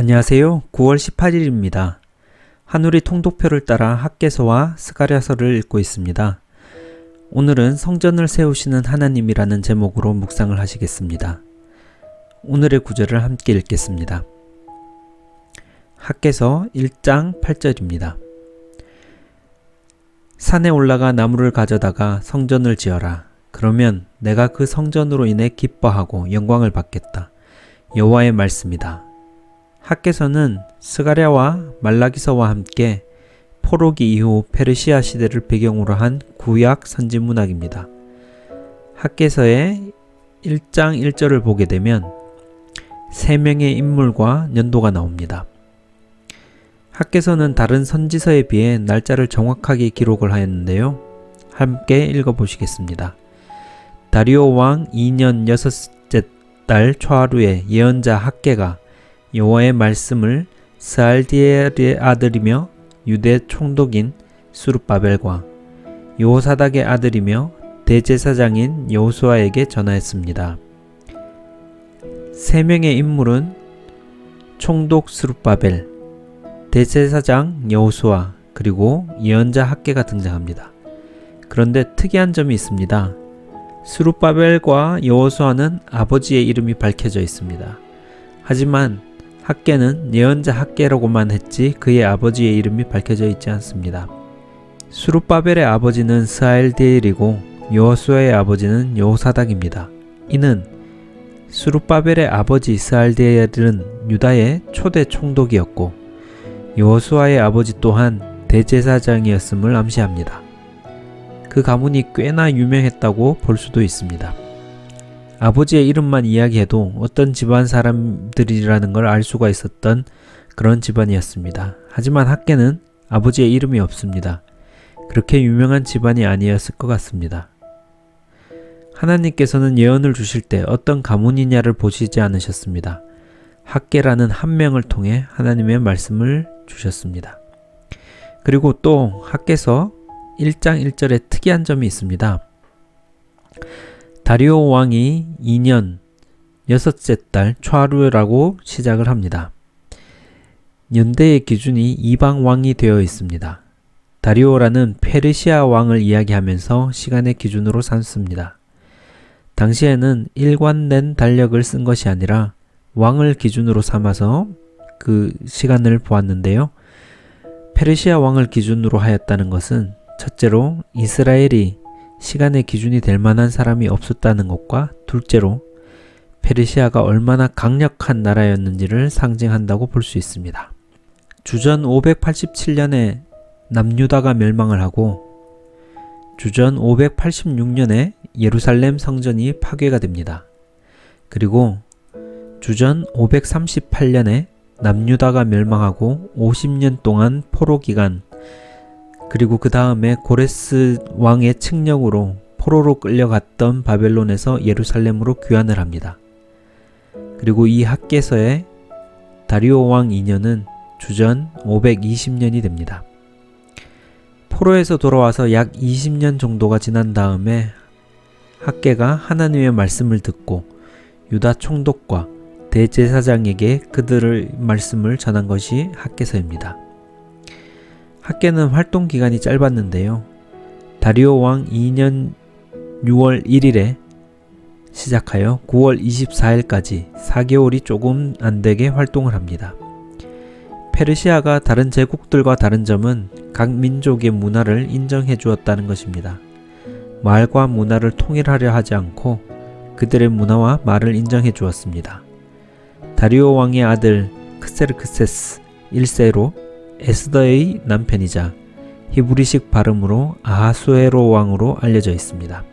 안녕하세요. 9월 18일입니다. 하누리 통독표를 따라 학계서와 스가랴서를 읽고 있습니다. 오늘은 성전을 세우시는 하나님이라는 제목으로 묵상을 하시겠습니다. 오늘의 구절을 함께 읽겠습니다. 학계서 1장 8절입니다. 산에 올라가 나무를 가져다가 성전을 지어라. 그러면 내가 그 성전으로 인해 기뻐하고 영광을 받겠다. 여호와의 말씀이다. 학계서는 스가랴와 말라기서와 함께 포로기 이후 페르시아 시대를 배경으로 한 구약 선지 문학입니다. 학계서의 1장 1절을 보게 되면 세 명의 인물과 연도가 나옵니다. 학계서는 다른 선지서에 비해 날짜를 정확하게 기록을 하였는데요. 함께 읽어보시겠습니다. 다리오 왕 2년 여섯째 달 초하루에 예언자 학계가 여호와의 말씀을 스알디엘의 아들이며 유대 총독인 수르바벨과 요사닥의 아들이며 대제사장인 여호수아에게 전하였습니다. 세 명의 인물은 총독 수르바벨, 대제사장 여호수아 그리고 예언자 학계가 등장합니다. 그런데 특이한 점이 있습니다. 수르바벨과 여호수아는 아버지의 이름이 밝혀져 있습니다. 하지만 학계는 예언자 학계라고만 했지 그의 아버지의 이름이 밝혀져 있지 않습니다. 수르바벨의 아버지는 스하엘디엘이고 여호수아의 아버지는 여호사닥입니다. 이는 수르바벨의 아버지 스하엘디엘은 유다의 초대 총독이었고 여호수아의 아버지 또한 대제사장이었음을 암시합니다. 그 가문이 꽤나 유명했다고 볼 수도 있습니다. 아버지의 이름만 이야기해도 어떤 집안 사람들이라는 걸 알 수가 있었던 그런 집안이었습니다. 하지만 학계는 아버지의 이름이 없습니다. 그렇게 유명한 집안이 아니었을 것 같습니다. 하나님께서는 예언을 주실 때 어떤 가문이냐를 보시지 않으셨습니다. 학계라는 한 명을 통해 하나님의 말씀을 주셨습니다. 그리고 또 학계서 1장 1절에 특이한 점이 있습니다. 다리오 왕이 2년 여섯째 달 초하루라고 시작을 합니다. 연대의 기준이 이방 왕이 되어 있습니다. 다리오라는 페르시아 왕을 이야기하면서 시간의 기준으로 삼습니다. 당시에는 일관된 달력을 쓴 것이 아니라 왕을 기준으로 삼아서 그 시간을 보았는데요. 페르시아 왕을 기준으로 하였다는 것은 첫째로 이스라엘이 시간의 기준이 될 만한 사람이 없었다는 것과 둘째로 페르시아가 얼마나 강력한 나라였는지를 상징한다고 볼 수 있습니다. 주전 587년에 남유다가 멸망을 하고 주전 586년에 예루살렘 성전이 파괴가 됩니다. 그리고 주전 538년에 남유다가 멸망하고 50년 동안 포로 기간 그리고 그 다음에 고레스 왕의 측령으로 포로로 끌려갔던 바벨론에서 예루살렘으로 귀환을 합니다. 그리고 이 학계서에 다리오 왕 2년은 주전 520년이 됩니다. 포로에서 돌아와서 약 20년 정도가 지난 다음에 학계가 하나님의 말씀을 듣고 유다 총독과 대제사장에게 그들의 말씀을 전한 것이 학계서입니다. 학계는 활동 기간이 짧았는데요. 다리오 왕 2년 6월 1일에 시작하여 9월 24일까지 4개월이 조금 안 되게 활동을 합니다. 페르시아가 다른 제국들과 다른 점은 각 민족의 문화를 인정해 주었다는 것입니다. 말과 문화를 통일하려 하지 않고 그들의 문화와 말을 인정해 주었습니다. 다리오 왕의 아들 크세르크세스 1세로 에스더의 남편이자 히브리식 발음으로 아하수에로 왕으로 알려져 있습니다.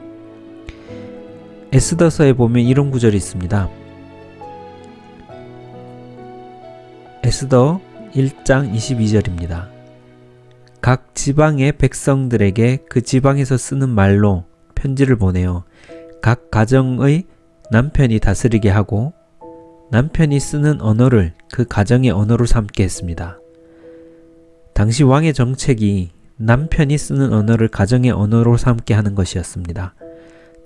에스더서에 보면 이런 구절이 있습니다. 에스더 1장 22절입니다. 각 지방의 백성들에게 그 지방에서 쓰는 말로 편지를 보내어 각 가정의 남편이 다스리게 하고 남편이 쓰는 언어를 그 가정의 언어로 삼게 했습니다. 당시 왕의 정책이 남편이 쓰는 언어를 가정의 언어로 삼게 하는 것이었습니다.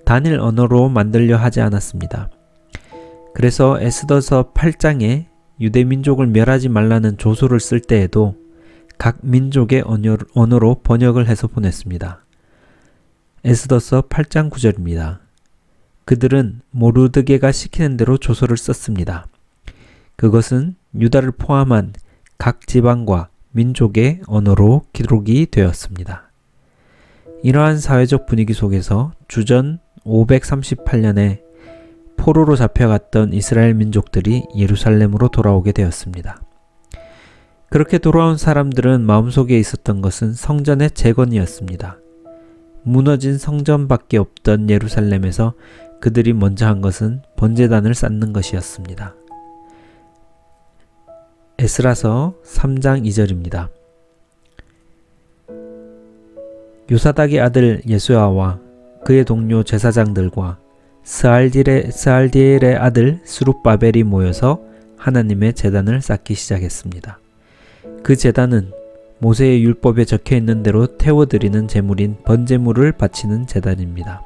단일 언어로 만들려 하지 않았습니다. 그래서 에스더서 8장에 유대 민족을 멸하지 말라는 조소를 쓸 때에도 각 민족의 언어- 언어로 번역을 해서 보냈습니다. 에스더서 8장 9절입니다. 그들은 모르드게가 시키는 대로 조서를 썼습니다. 그것은 유다를 포함한 각 지방과 민족의 언어로 기록이 되었습니다. 이러한 사회적 분위기 속에서 주전 538년에 포로로 잡혀갔던 이스라엘 민족들이 예루살렘으로 돌아오게 되었습니다. 그렇게 돌아온 사람들은 마음속에 있었던 것은 성전의 재건이었습니다. 무너진 성전밖에 없던 예루살렘에서 그들이 먼저 한 것은 번제단을 쌓는 것이었습니다. 에스라서 3장 2절입니다. 요사닥의 아들 예수아와 그의 동료 제사장들과 스알디의, 스알디엘의 아들 스룹바벨이 모여서 하나님의 재단을 쌓기 시작했습니다. 그 재단은 모세의 율법에 적혀 있는 대로 태워드리는 제물인 번제물을 바치는 재단입니다.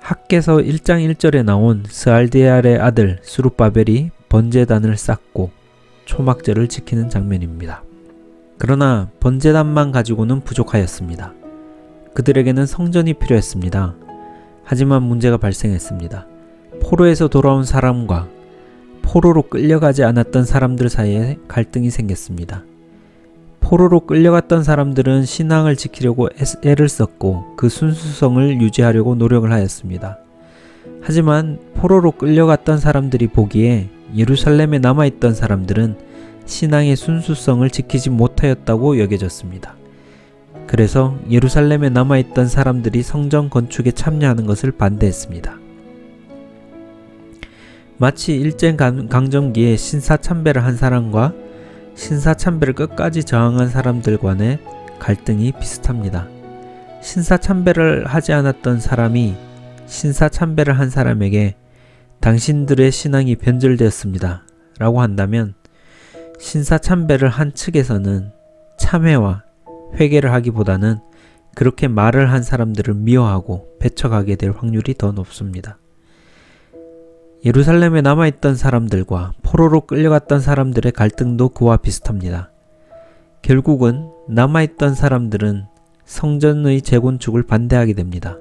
학계서 1장 1절에 나온 스알디알의 아들 수룹바벨이 번제단을 쌓고 초막절을 지키는 장면입니다. 그러나 번제단만 가지고는 부족하였습니다. 그들에게는 성전이 필요했습니다. 하지만 문제가 발생했습니다. 포로에서 돌아온 사람과 포로로 끌려가지 않았던 사람들 사이에 갈등이 생겼습니다. 포로로 끌려갔던 사람들은 신앙을 지키려고 애를 썼고 그 순수성을 유지하려고 노력을 하였습니다. 하지만 포로로 끌려갔던 사람들이 보기에 예루살렘에 남아있던 사람들은 신앙의 순수성을 지키지 못하였다고 여겨졌습니다. 그래서 예루살렘에 남아있던 사람들이 성전 건축에 참여하는 것을 반대했습니다. 마치 일제 강점기에 신사참배를 한 사람과 신사참배를 끝까지 저항한 사람들 간의 갈등이 비슷합니다. 신사참배를 하지 않았던 사람이 신사 참배를 한 사람에게 당신들의 신앙이 변절되었습니다. 라고 한다면 신사 참배를 한 측에서는 참회와 회개를 하기보다는 그렇게 말을 한 사람들을 미워하고 배척하게 될 확률이 더 높습니다. 예루살렘에 남아있던 사람들과 포로로 끌려갔던 사람들의 갈등도 그와 비슷합니다. 결국은 남아있던 사람들은 성전의 재건축을 반대하게 됩니다.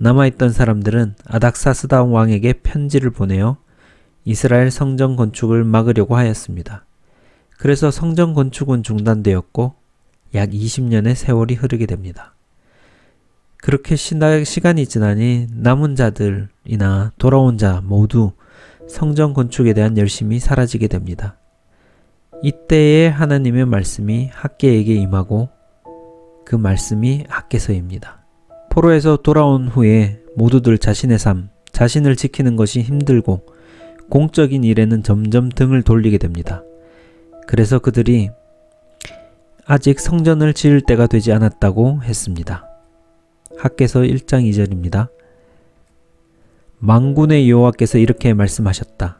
남아있던 사람들은 아닥사스다 왕에게 편지를 보내어 이스라엘 성전 건축을 막으려고 하였습니다. 그래서 성전 건축은 중단되었고 약 20년의 세월이 흐르게 됩니다. 그렇게 시간이 지나니 남은 자들이나 돌아온 자 모두 성전 건축에 대한 열심이 사라지게 됩니다. 이때에 하나님의 말씀이 학계에게 임하고 그 말씀이 학계서입니다. 포로에서 돌아온 후에 모두들 자신의 삶, 자신을 지키는 것이 힘들고 공적인 일에는 점점 등을 돌리게 됩니다. 그래서 그들이 아직 성전을 지을 때가 되지 않았다고 했습니다. 학계서 1장 2절입니다. 망군의 여호와께서 이렇게 말씀하셨다.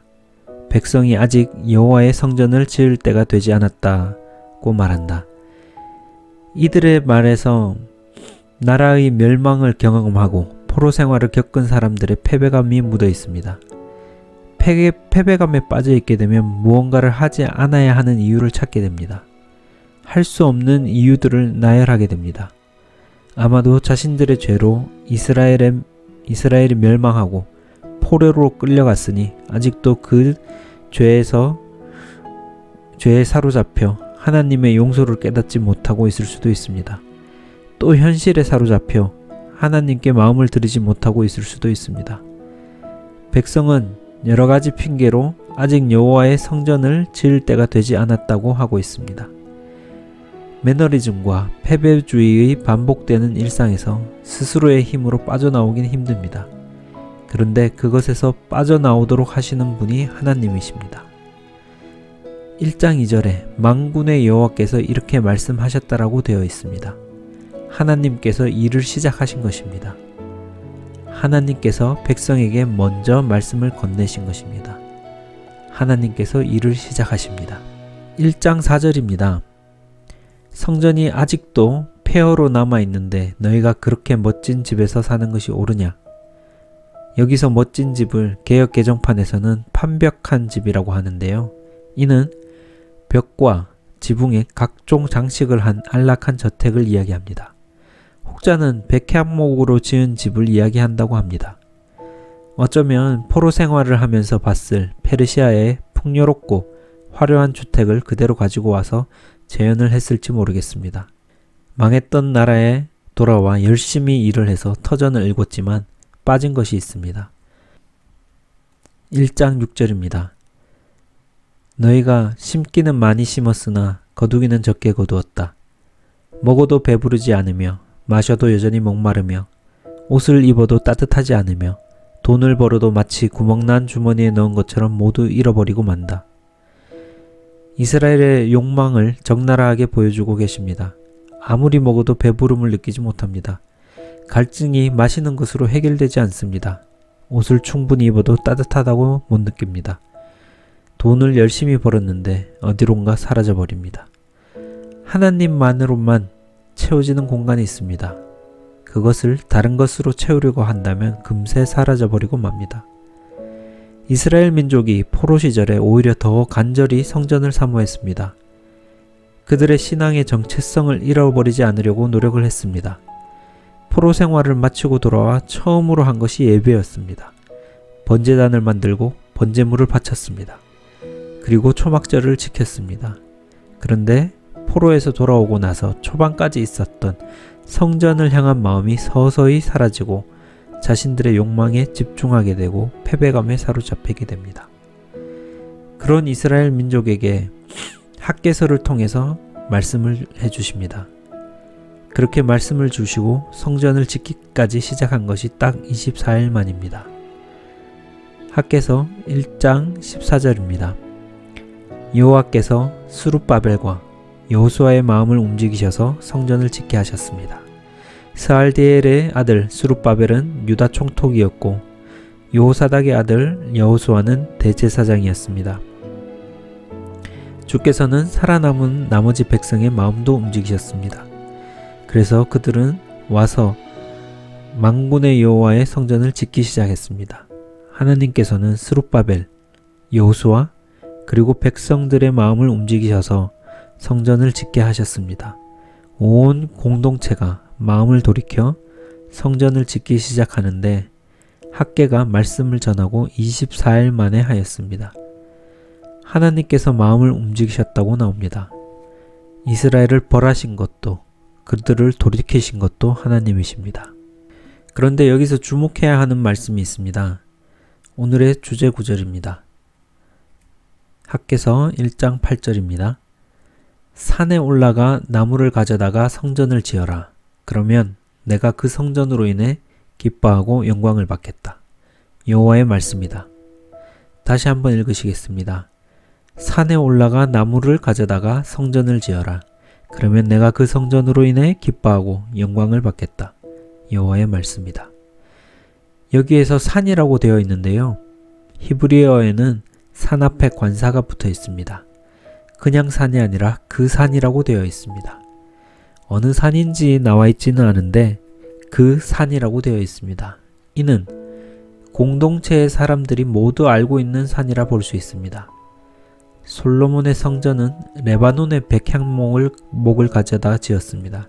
백성이 아직 여호와의 성전을 지을 때가 되지 않았다고 말한다. 이들의 말에서 나라의 멸망을 경험하고 포로 생활을 겪은 사람들의 패배감이 묻어 있습니다. 패배, 패배감에 빠져 있게 되면 무언가를 하지 않아야 하는 이유를 찾게 됩니다. 할 수 없는 이유들을 나열하게 됩니다. 아마도 자신들의 죄로 이스라엘의, 이스라엘이 멸망하고 포로로 끌려갔으니 아직도 그 죄에서 죄에 사로잡혀 하나님의 용서를 깨닫지 못하고 있을 수도 있습니다. 또 현실에 사로잡혀 하나님께 마음을 들이지 못하고 있을 수도 있습니다. 백성은 여러 가지 핑계로 아직 여호와의 성전을 지을 때가 되지 않았다고 하고 있습니다. 매너리즘과 패배주의의 반복되는 일상에서 스스로의 힘으로 빠져나오긴 힘듭니다. 그런데 그것에서 빠져나오도록 하시는 분이 하나님이십니다. 1장 2절에 망군의 여호와께서 이렇게 말씀하셨다라고 되어 있습니다. 하나님께서 일을 시작하신 것입니다. 하나님께서 백성에게 먼저 말씀을 건네신 것입니다. 하나님께서 일을 시작하십니다. 1장 4절입니다. 성전이 아직도 폐허로 남아 있는데 너희가 그렇게 멋진 집에서 사는 것이 옳으냐? 여기서 멋진 집을 개혁 개정판에서는 판벽한 집이라고 하는데요. 이는 벽과 지붕에 각종 장식을 한 안락한 저택을 이야기합니다. 혹자는 백향목으로 지은 집을 이야기한다고 합니다. 어쩌면 포로 생활을 하면서 봤을 페르시아의 풍요롭고 화려한 주택을 그대로 가지고 와서 재현을 했을지 모르겠습니다. 망했던 나라에 돌아와 열심히 일을 해서 터전을 읽었지만 빠진 것이 있습니다. 1장 6절입니다. 너희가 심기는 많이 심었으나 거두기는 적게 거두었다. 먹어도 배부르지 않으며 마셔도 여전히 목마르며 옷을 입어도 따뜻하지 않으며 돈을 벌어도 마치 구멍난 주머니에 넣은 것처럼 모두 잃어버리고 만다. 이스라엘의 욕망을 적나라하게 보여주고 계십니다. 아무리 먹어도 배부름을 느끼지 못합니다. 갈증이 마시는 것으로 해결되지 않습니다. 옷을 충분히 입어도 따뜻하다고 못 느낍니다. 돈을 열심히 벌었는데 어디론가 사라져 버립니다. 하나님만으로만 채워지는 공간이 있습니다. 그것을 다른 것으로 채우려고 한다면 금세 사라져 버리고 맙니다. 이스라엘 민족이 포로 시절에 오히려 더 간절히 성전을 사모했습니다. 그들의 신앙의 정체성을 잃어버리지 않으려고 노력을 했습니다. 포로 생활을 마치고 돌아와 처음으로 한 것이 예배였습니다. 번제단을 만들고 번제물을 바쳤습니다. 그리고 초막절을 지켰습니다. 그런데 포로에서 돌아오고 나서 초반까지 있었던 성전을 향한 마음이 서서히 사라지고 자신들의 욕망에 집중하게 되고 패배감에 사로잡히게 됩니다. 그런 이스라엘 민족에게 학계서를 통해서 말씀을 해 주십니다. 그렇게 말씀을 주시고 성전을 짓기까지 시작한 것이 딱 24일 만입니다. 학계서 1장 14절입니다. 여호와께서 수룹바벨과 여호수아의 마음을 움직이셔서 성전을 짓게 하셨습니다. 스알디엘의 아들 수룹바벨은 유다 총독이었고 요호사닥의 아들 여호수아는 대제사장이었습니다. 주께서는 살아남은 나머지 백성의 마음도 움직이셨습니다. 그래서 그들은 와서 망군의 여호와의 성전을 짓기 시작했습니다. 하나님께서는 스룹바벨, 여호수아 그리고 백성들의 마음을 움직이셔서 성전을 짓게 하셨습니다. 온 공동체가 마음을 돌이켜 성전을 짓기 시작하는데 학계가 말씀을 전하고 24일 만에 하였습니다. 하나님께서 마음을 움직이셨다고 나옵니다. 이스라엘을 벌하신 것도 그들을 돌이키신 것도 하나님이십니다. 그런데 여기서 주목해야 하는 말씀이 있습니다. 오늘의 주제 구절입니다. 학계서 1장 8절입니다. 산에 올라가 나무를 가져다가 성전을 지어라. 그러면 내가 그 성전으로 인해 기뻐하고 영광을 받겠다. 여호와의 말씀이다. 다시 한번 읽으시겠습니다. 산에 올라가 나무를 가져다가 성전을 지어라. 그러면 내가 그 성전으로 인해 기뻐하고 영광을 받겠다. 여호와의 말씀이다. 여기에서 산이라고 되어 있는데요. 히브리어에는 산 앞에 관사가 붙어 있습니다. 그냥 산이 아니라 그 산이라고 되어 있습니다. 어느 산인지 나와 있지는 않은데 그 산이라고 되어 있습니다. 이는 공동체의 사람들이 모두 알고 있는 산이라 볼 수 있습니다. 솔로몬의 성전은 레바논의 백향목을 목을 가져다 지었습니다.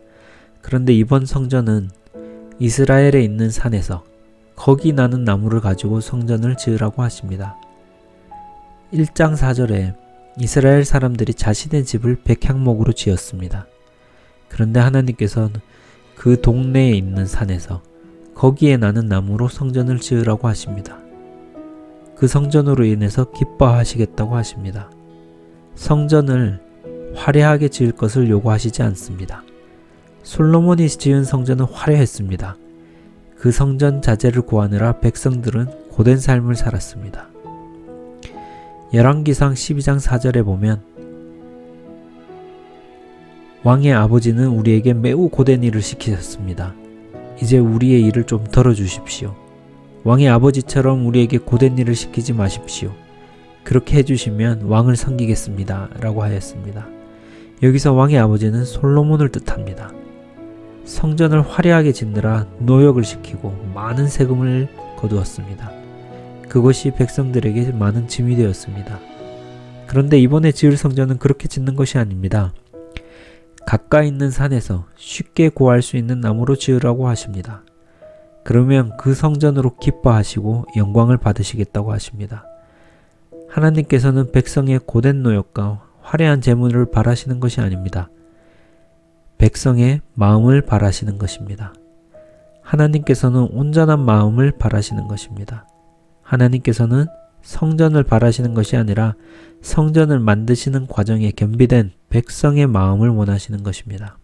그런데 이번 성전은 이스라엘에 있는 산에서 거기 나는 나무를 가지고 성전을 지으라고 하십니다. 1장 4절에 이스라엘 사람들이 자신의 집을 백향목으로 지었습니다. 그런데 하나님께서는 그 동네에 있는 산에서 거기에 나는 나무로 성전을 지으라고 하십니다. 그 성전으로 인해서 기뻐하시겠다고 하십니다. 성전을 화려하게 지을 것을 요구하시지 않습니다. 솔로몬이 지은 성전은 화려했습니다. 그 성전 자재를 구하느라 백성들은 고된 삶을 살았습니다. 열왕기상 12장 4절에 보면 왕의 아버지는 우리에게 매우 고된 일을 시키셨습니다. 이제 우리의 일을 좀 덜어주십시오. 왕의 아버지처럼 우리에게 고된 일을 시키지 마십시오. 그렇게 해주시면 왕을 섬기겠습니다. 라고 하였습니다. 여기서 왕의 아버지는 솔로몬을 뜻합니다. 성전을 화려하게 짓느라 노역을 시키고 많은 세금을 거두었습니다. 그것이 백성들에게 많은 짐이 되었습니다. 그런데 이번에 지을 성전은 그렇게 짓는 것이 아닙니다. 가까이 있는 산에서 쉽게 구할 수 있는 나무로 지으라고 하십니다. 그러면 그 성전으로 기뻐하시고 영광을 받으시겠다고 하십니다. 하나님께서는 백성의 고된 노역과 화려한 재물을 바라시는 것이 아닙니다. 백성의 마음을 바라시는 것입니다. 하나님께서는 온전한 마음을 바라시는 것입니다. 하나님께서는 성전을 바라시는 것이 아니라 성전을 만드시는 과정에 겸비된 백성의 마음을 원하시는 것입니다.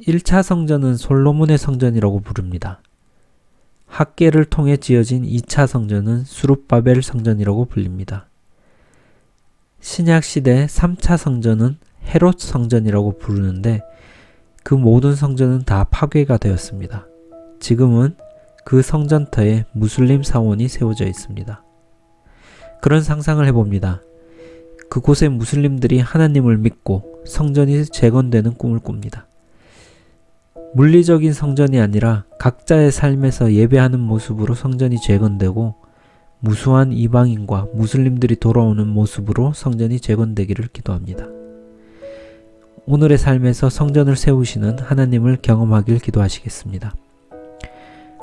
1차 성전은 솔로몬의 성전이라고 부릅니다. 학계를 통해 지어진 2차 성전은 수룹바벨 성전이라고 불립니다. 신약 시대 3차 성전은 헤롯 성전이라고 부르는데 그 모든 성전은 다 파괴가 되었습니다. 지금은 그 성전터에 무슬림 사원이 세워져 있습니다. 그런 상상을 해봅니다. 그곳에 무슬림들이 하나님을 믿고 성전이 재건되는 꿈을 꿉니다. 물리적인 성전이 아니라 각자의 삶에서 예배하는 모습으로 성전이 재건되고 무수한 이방인과 무슬림들이 돌아오는 모습으로 성전이 재건되기를 기도합니다. 오늘의 삶에서 성전을 세우시는 하나님을 경험하길 기도하시겠습니다.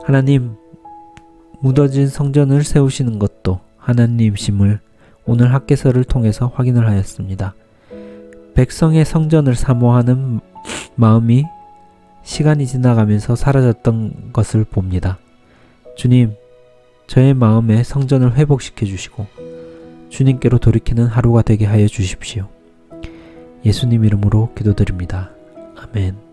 하나님, 묻어진 성전을 세우시는 것도 하나님심을 오늘 학계서를 통해서 확인을 하였습니다. 백성의 성전을 사모하는 마음이 시간이 지나가면서 사라졌던 것을 봅니다. 주님, 저의 마음에 성전을 회복시켜 주시고 주님께로 돌이키는 하루가 되게 하여 주십시오. 예수님 이름으로 기도드립니다. 아멘.